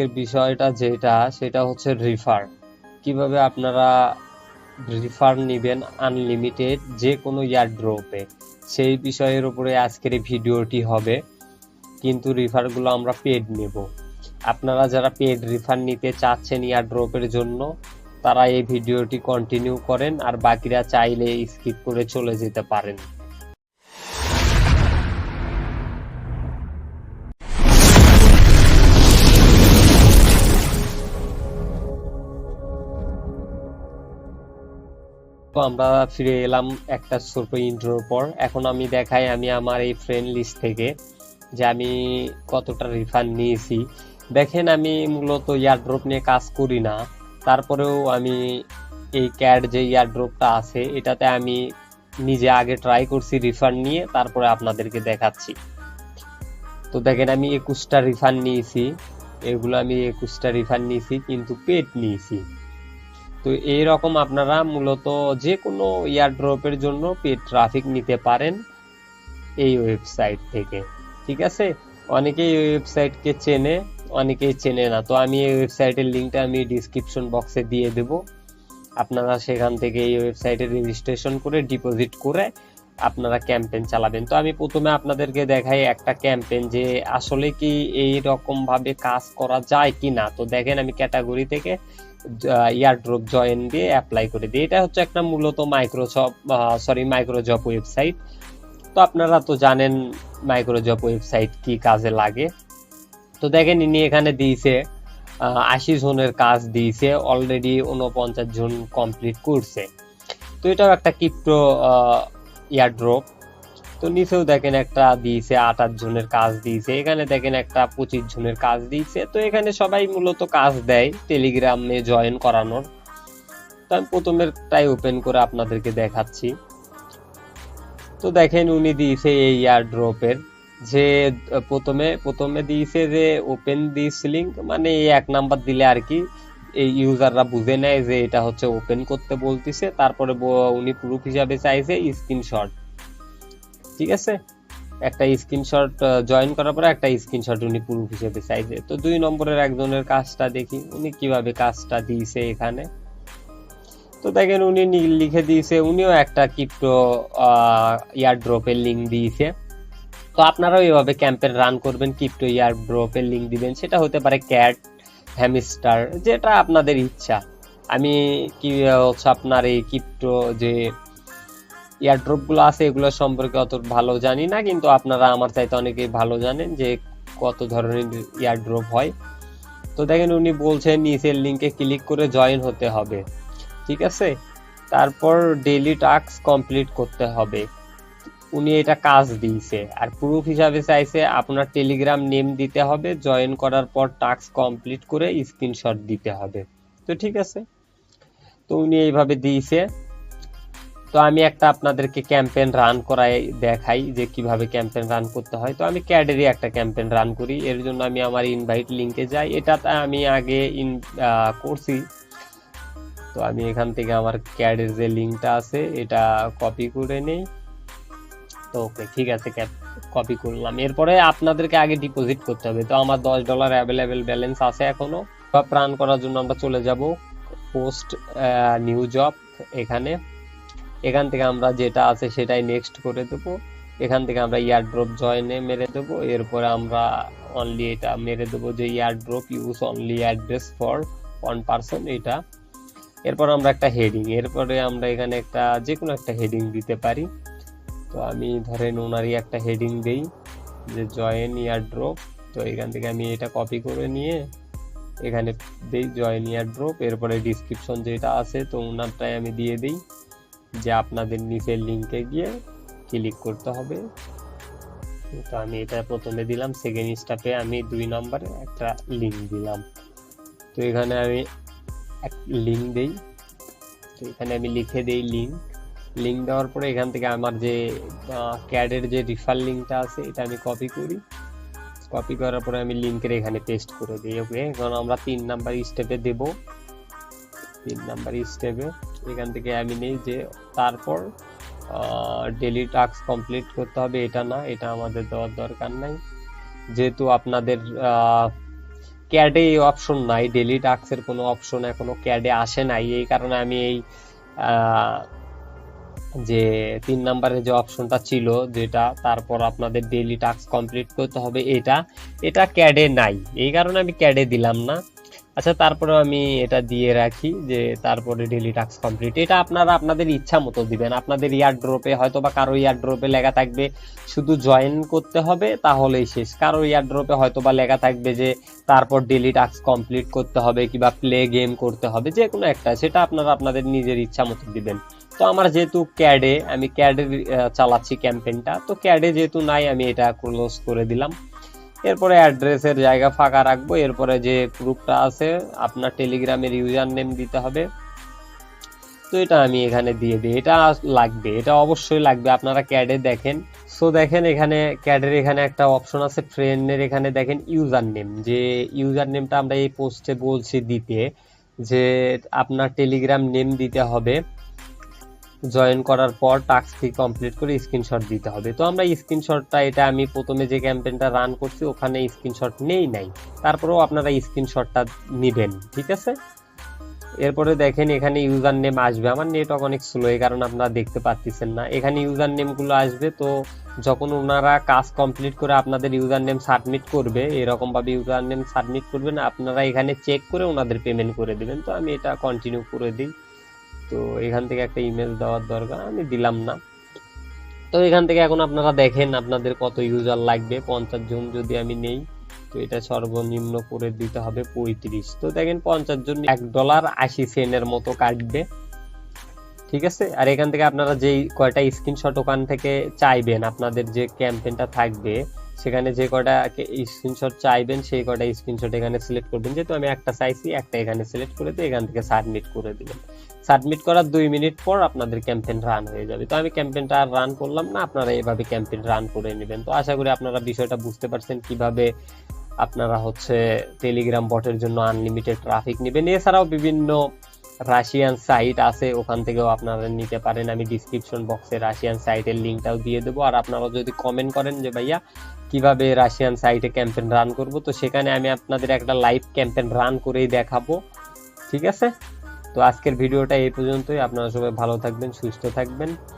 আজকের বিষয়টা যেটা, সেটা হচ্ছে রিফার কীভাবে আপনারা রিফার নেবেন আনলিমিটেড যে কোনো ইয়ারড্রপে সেই বিষয়ের উপরে আজকের ভিডিওটি হবে। কিন্তু রিফারগুলো আমরা পেড নেব। আপনারা যারা পেড রিফার নিতে চাচ্ছেন ইয়ারড্রপের জন্য, তারা এই ভিডিওটি কন্টিনিউ করেন, আর বাকিরা চাইলে স্কিপ করে চলে যেতে পারেন। আমরা ফিরে এলাম একটা ছোট ইন্ট্রোর পর। এখন আমি দেখাই আমি আমার এই ফ্রেন্ড লিস্ট থেকে যে আমি কতটা রিফান্ড নিয়েছি। দেখেন আমি মূলত ইয়ারড্রপ নিয়ে কাজ করি না, তারপরেও আমি এই ক্যাড যে ইয়ারড্রপটা আছে, এটাতে আমি নিজে আগে ট্রাই করছি রিফান্ড নিয়ে, তারপরে আপনাদেরকে দেখাচ্ছি। তো দেখেন আমি একুশটা রিফান্ড নিয়েছি, এগুলো আমি একুশটা রিফান্ড নিয়েছি, কিন্তু পেড নিয়েছি। তো এই রকম আপনারা মূলত যে কোনো ইয়ারড্রপের জন্য পেড ট্রাফিক নিতে পারেন এই ওয়েবসাইট থেকে, ঠিক আছে? অনেকেই এই ওয়েবসাইটকে চেনে, অনেকেই চেনে না। তো আমি এই ওয়েবসাইটের লিঙ্কটা আমি ডিসক্রিপশন বক্সে দিয়ে দেব। আপনারা সেখান থেকে এই ওয়েবসাইটে রেজিস্ট্রেশন করে ডিপোজিট করে আপনারা ক্যাম্পেইন চালাবেন। তো আমি প্রথমে আপনাদেরকে দেখাই একটা ক্যাম্পেইন যে আসলে কি এই রকম ভাবে কাজ করা যায় কি না তো দেখেন আমি ক্যাটাগরি থেকে ইয়ারড্রপ জয়েন দিয়ে অ্যাপ্লাই করে দিই। এটা হচ্ছে একটা মূলত মাইক্রোসফট সরি মাইক্রোজব ওয়েবসাইট তো আপনারা তো জানেন মাইক্রোজব ওয়েবসাইট কি কাজে লাগে। তো দেখেন ইনি এখানে দিয়েছে আশি জনের কাজ দিয়েছে অলরেডি উনপঞ্চাশ জন কমপ্লিট করছে। তো এটাও একটা ক্রিপ্টো ইয়ারড্রপ তো নিচেও দেখেন একটা দিয়েছে আট জনের কাজ দিয়েছে, এখানে দেখেন একটা পঁচিশ জনের কাজ দিয়েছে। তো এখানে সবাই মূলত কাজ দেয় টেলিগ্রামে জয়েন করানোর। তো আমি প্রথমেরটাই ওপেন করে আপনাদেরকে দেখাচ্ছি। তো দেখেন উনি দিয়েছে এই ইয়ারড্রপের যে, প্রথমে প্রথমে দিয়েছে যে ওপেন দিস লিঙ্ক মানে এই এক নাম্বার দিলে আর কি এই ইউজাররা বুঝে নেয় যে এটা হচ্ছে ওপেন করতে বলতিছে। তারপরে উনি প্রুফ হিসাবে চাইছে স্ক্রিনশট ঠিক আছে? একটা স্ক্রিনশট জয়েন করার পরে একটা স্ক্রিনশট উনি প্রুফ হিসেবে চাইছে। তো দুই নম্বরের একজনের কাজটা দেখি, উনি কীভাবে কাজটা দিয়েছে এখানে। তো দেখেন উনি লিখে দিয়েছে, উনিও একটা ক্রিপ্টো ইয়ারড্রপের লিঙ্ক দিয়েছে। তো আপনারাও এভাবে ক্যাম্পেন রান করবেন ক্রিপ্টো ইয়ারড্রপের লিঙ্ক দিবেন। সেটা হতে পারে ক্যাট হ্যামস্টার যেটা আপনাদের ইচ্ছা। আমি কি হচ্ছে আপনার এই ক্রিপ্টো যে এয়ারড্রপগুলো আছে, এগুলো সম্পর্কে অত ভালো জানি না, কিন্তু আপনারা আমার চাইতে অনেকেই ভালো জানেন যে কত ধরনের এয়ারড্রপ হয়। তো দেখেন উনি বলছেন, নিচের লিংকে ক্লিক করে জয়েন হতে হবে, ঠিক আছে? তারপর ডেইলি টাস্ক কমপ্লিট করতে হবে। উনি এটা কাজ দিয়েছে, আর প্রুফ হিসাবে চাইছে আপনার টেলিগ্রাম নেম দিতে হবে জয়েন করার পর টাস্ক কমপ্লিট করে স্ক্রিনশট দিতে হবে। তো ঠিক আছে? তো উনি এইভাবে দিয়েছে। তো আমি একটা আপনাদেরকে ক্যাম্পেন রান করাই, দেখাই যে কীভাবে ক্যাম্পেন রান করতে হয়। তো আমি ক্যাডেরই একটা ক্যাম্পেন রান করি, এর জন্য আমি আমার ইনভাইট লিংকে যাই। এটাতে আমি আগে ইন করছি। তো আমি এখান থেকে আমার ক্যাডের যে লিঙ্কটা আছে, এটা কপি করে নেই। তো ওকে ঠিক আছে কপি করলাম। এরপরে আপনাদেরকে আগে ডিপোজিট করতে হবে। তো আমার দশ ডলার অ্যাভেলেবেল ব্যালেন্স আছে এখনও। জব রান করার জন্য আমরা চলে যাব। পোস্ট নিউ জব এখানে। এখান থেকে আমরা যেটা আছে সেটাই নেক্সট করে দেবো। এখান থেকে আমরা ইয়ারড্রপ জয়েনে মেরে দেবো। এরপরে আমরা অনলি এটা মেরে দেবো যে airdrop use only address for one person এটা। এরপর আমরা একটা হেডিং এরপরে আমরা এখানে একটা যে কোনো একটা হেডিং দিতে পারি। তো আমি ধরেন ওনারই একটা হেডিং দেই, যে জয়েন ইয়ারড্রপ তো এখান থেকে আমি এটা কপি করে নিয়ে এখানে দেই জয়েন ইয়ারড্রপ এরপরে ডিসক্রিপশন যেটা আছে তো ওনারটাই আমি দিয়ে দিই। যে আপনাদের নিচের লিংকে গিয়ে ক্লিক করতে হবে। তো আমি এটা প্রথমে দিলাম সেকেন্ড স্টেপে আমি দুই নম্বরে একটা লিঙ্ক দিলাম। তো এখানে আমি এক লিঙ্ক দেই। তো এখানে আমি লিখে দেই লিঙ্ক লিঙ্ক দেওয়ার পরে এখান থেকে আমার যে ক্যাডের যে রিফার লিঙ্কটা আছে, এটা আমি কপি করি। কপি করার পরে আমি লিঙ্কের এখানে পেস্ট করে দিই ওকে এখন আমরা তিন নাম্বার স্টেপে দেব। তিন নাম্বার স্টেপে এখান থেকে আমি নেই যে তারপর ডেলি টাস্ক কমপ্লিট করতে হবে, এটা না, এটা আমাদের দেওয়ার দরকার নাই। যেহেতু আপনাদের ক্যাডে এই অপশন নাই ডেলি টাস্কের কোনো অপশন এখনও ক্যাডে আসে নাই। এই কারণে আমি এই যে তিন নম্বরে যে অপশনটা ছিল, যেটা তারপর আপনাদের ডেইলি টাস্ক কমপ্লিট করতে হবে, এটা এটা ক্যাডে নাই। এই কারণে আমি ক্যাডে দিলাম না। আচ্ছা তারপরে আমি এটা দিয়ে রাখি যে তারপরে ডেলি টাস্ক কমপ্লিট এটা আপনারা আপনাদের ইচ্ছা মতো দিবেন। আপনাদের ইয়ার ড্রপে হয়তো বা কারও ইয়ার ড্রপে লেখা থাকবে, শুধু জয়েন করতে হবে, তাহলেই শেষ। কারও ইয়ার ড্রপে হয়তো বা লেখা থাকবে যে, তারপর ডেইলি টাস্ক কমপ্লিট করতে হবে কিংবা প্লে গেম করতে হবে। যে কোনো একটা, সেটা আপনারা আপনাদের নিজের ইচ্ছা মতো দিবেন। তো আমার যেহেতু ক্যাডে আমি ক্যাডে চালাচ্ছি ক্যাম্পেইনটা তো ক্যাডে যেহেতু নাই, আমি এটা ক্লোজ করে দিলাম। এরপরে অ্যাড্রেসের জায়গা ফাঁকা রাখব, এরপরে যে প্রুফটা আছে, আপনার টেলিগ্রামের ইউজার নেম দিতে হবে। তো এটা আমি এখানে দিয়ে দিই। এটা লাগবে, এটা অবশ্যই লাগবে, আপনারা ক্যাডে দেখেন। সো দেখেন এখানে ক্যাডের এখানে একটা অপশন আছে ফ্রেন্ডের এখানে দেখেন ইউজার নেম যে ইউজার নেমটা আমরা এই পোস্টে বলছি দিতে, যে আপনার টেলিগ্রাম নেম দিতে হবে। জয়েন করার পর টাস্কটি কমপ্লিট করে স্ক্রিনশট দিতে হবে। তো আমরা স্ক্রিনশটটা এটা আমি প্রথমে যে ক্যাম্পেইনটা রান করছি, ওখানে স্ক্রিনশট নেই নাই। তারপরেও আপনারা স্ক্রিনশটটা নেবেন, ঠিক আছে? এরপরে দেখেন এখানে ইউজার নেম আসবে। আমার নেটওয়ার্ক অনেক স্লো এই কারণে আপনারা দেখতে পাচ্ছেন না। এখানে ইউজার নেমগুলো আসবে, তো যখন ওনারা কাজ কমপ্লিট করে আপনাদের ইউজার নেম সাবমিট করবে এরকম ভাবে ইউজার নেম সাবমিট করবেন, আপনারা এখানে চেক করে ওনাদের পেমেন্ট করে দিবেন। তো আমি এটা কন্টিনিউ করে দিই। তো এখান থেকে একটা ইমেল দেওয়ার দরকার, আমি দিলাম না। তো এখান থেকে এখন আপনারা দেখেন আপনাদের কত ইউজার লাগবে, পঞ্চাশ জন যদি আমি নেই, তো এটা সর্বনিম্ন করে দিতে হবে পঁয়ত্রিশ। তো দেখেন পঞ্চাশ জন এক ডলার আশি সেন্টের মতো কাটবে। ঠিক আছে? আর এখান থেকে আপনারা যেই কয়টা স্ক্রিনশট ওখান থেকে চাইবেন, আপনাদের যে ক্যাম্পেনটা থাকবে, সেখানে যে কয়টা স্ক্রিনশট চাইবেন, সেই কটা স্ক্রিনশট এখানে সিলেক্ট করবেন। যেহেতু আমি একটা চাইছি, একটা এখানে সিলেক্ট করে দিয়ে এখান থেকে সাবমিট করে দিবেন। সাবমিট করার দুই মিনিট পর আপনাদের ক্যাম্পেইন রান হয়ে যাবে। তো আমি ক্যাম্পেইনটা আর রান করলাম না, আপনারা এভাবে ক্যাম্পেইন রান করে নেবেন। তো আশা করি আপনারা বিষয়টা বুঝতে পারছেন কীভাবে আপনারা হচ্ছে টেলিগ্রাম বটের জন্য আনলিমিটেড ট্রাফিক নেবেন। এছাড়াও বিভিন্ন রাশিয়ান সাইট আছে, ওখান থেকেও আপনারা নিতে পারেন। আমি ডিসক্রিপশন বক্সে রাশিয়ান সাইটের লিঙ্কটাও দিয়ে দেবো। আর আপনারা যদি কমেন্ট করেন যে, ভাইয়া, কীভাবে রাশিয়ান সাইটে ক্যাম্পেইন রান করব? তো সেখানে আমি আপনাদের একটা লাইভ ক্যাম্পেইন রান করেই দেখাবো। ঠিক আছে? তো আজকের ভিডিওটা এই পর্যন্তই। আপনারা সবাই ভালো থাকবেন সুস্থ থাকবেন।